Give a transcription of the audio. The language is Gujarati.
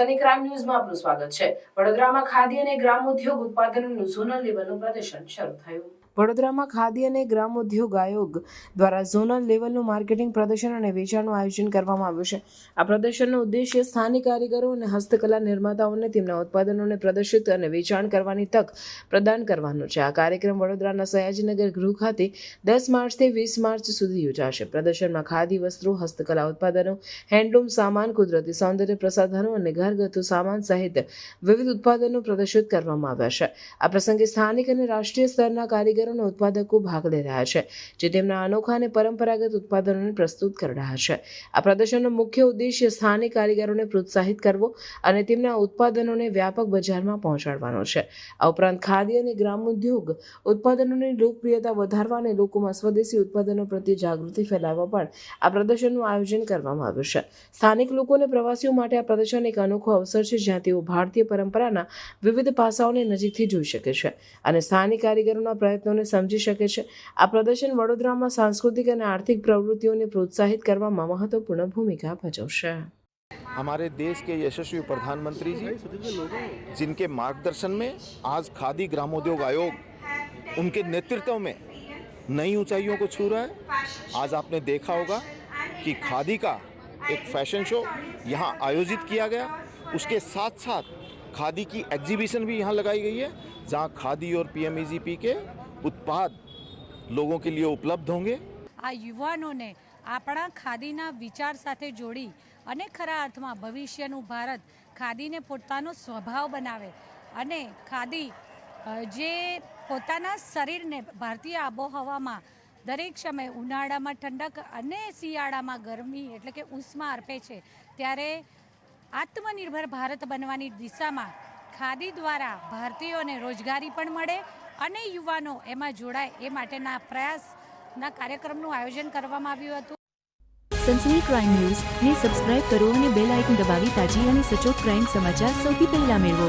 વડોદરાની ક્રાઇમ ન્યૂઝમાં આપનું સ્વાગત છે. વડોદરામાં ખાદી અને ગ્રામ ઉદ્યોગ ઉત્પાદનોનું ઝોનલ લેવલનું પ્રદર્શન શરૂ થયું. વડોદરામાં ખાદી અને ગ્રામ ઉદ્યોગ આયોગ દ્વારા ઝોનલ લેવલનું માર્કેટિંગ, પ્રદર્શન અને વેચાણનું આયોજન કરવામાં આવ્યું છે. આ પ્રદર્શનનો ઉદ્દેશ્ય સ્થાનિક કારીગરો અને હસ્તકલા નિર્માતાઓને તેમના ઉત્પાદનોને પ્રદર્શિત અને વેચાણ કરવાની તક પ્રદાન કરવાનો છે. આ કાર્યક્રમ વડોદરાના સયાજીનગર ગૃહ ખાતે દસ માર્ચથી વીસ માર્ચ સુધી યોજાશે. પ્રદર્શનમાં ખાદી, વસ્ત્રો, હસ્તકલા ઉત્પાદનો, હેન્ડલૂમ સામાન, કુદરતી સૌંદર્ય પ્રસાધનો અને ઘરગથ્થુ સામાન સહિત વિવિધ ઉત્પાદનો પ્રદર્શિત કરવામાં આવ્યા છે. આ પ્રસંગે સ્થાનિક અને રાષ્ટ્રીય સ્તરના કારીગરો અને ઉત્પાદકો ભાગ લઈ રહ્યા છે, જે તેમના અનોખા અને પરંપરાગત ઉત્પાદનોને પ્રસ્તુત કરી રહ્યા છે. આ પ્રદર્શનનો મુખ્ય ઉદ્દેશ્ય સ્થાનિક કારીગરોને પ્રોત્સાહિત કરવો અને તેમના ઉત્પાદનોને વ્યાપક બજારમાં પહોંચાડવાનો છે. આ ઉપરાંત ખાદી અને ગ્રામ ઉદ્યોગ ઉત્પાદનોની લોકપ્રિયતા વધારવા અને લોકોમાં સ્વદેશી ઉત્પાદનો પ્રત્યે જાગૃતિ ફેલાવવા પણ આ પ્રદર્શનનું આયોજન કરવામાં આવ્યું છે. સ્થાનિક લોકો અને પ્રવાસીઓ માટે આ પ્રદર્શન એક અનોખો અવસર છે, જ્યાં તેઓ ભારતીય પરંપરાના વિવિધ પાસાઓને નજીકથી જોઈ શકે છે અને સ્થાનિક કારીગરોના પ્રયત્નોને સમજી શકે છે આ પ્રદર્શન વડોદરામાં સાંસ્કૃતિક અને આર્થિક પ્રવૃત્તિઓને પ્રોત્સાહિત કરવામાં મહત્વપૂર્ણ ભૂમિકા ભજવશે हमारे देश के यशस्वी प्रधानमंत्री जी जिनके मार्गदर्शन में आज खादी ग्रामोद्योग आयोग उनके नेतृत्व में नई ऊंचाइयों को छू रहा है आज आपने देखा होगा कि खादी का एक फैशन शो यहाँ आयोजित किया गया उसके साथ साथ खादी की एग्जीबिशन भी यहाँ लगाई गई है जहाँ खादी और पीएमईजीपी के उत्पाद लोगों के लिए उपलब्ध होंगे આ યુવાનોને આપણા ખાદીના વિચાર સાથે જોડી અને ખરા અર્થમાં ભવિષ્યનું ભારત ખાદીને પોતાનો સ્વભાવ બનાવે અને ખાદી અ, જે પોતાના શરીરને ભારતીય આબોહવામાં દરેક સમયે ઉનાળામાં ઠંડક અને શિયાળામાં ગરમી એટલે કે ઉષ્મા અર્પે છે ત્યારે આત્મનિર્ભર ભારત બનવાની દિશામાં ખાદી દ્વારા ભારતીયોને રોજગારી પણ મળે અને યુવાનો એમાં જોડાય એ માટેના પ્રયાસના કાર્યક્રમનું આયોજન કરવામાં આવ્યું હતું. સનસની ક્રાઇમ ન્યૂઝ ને સબસ્ક્રાઇબ કરો અને બેલ આઇકન દબાવી તાજી અને સચોટ ક્રાઇમ સમાચાર સૌથી પહેલા મેળવો.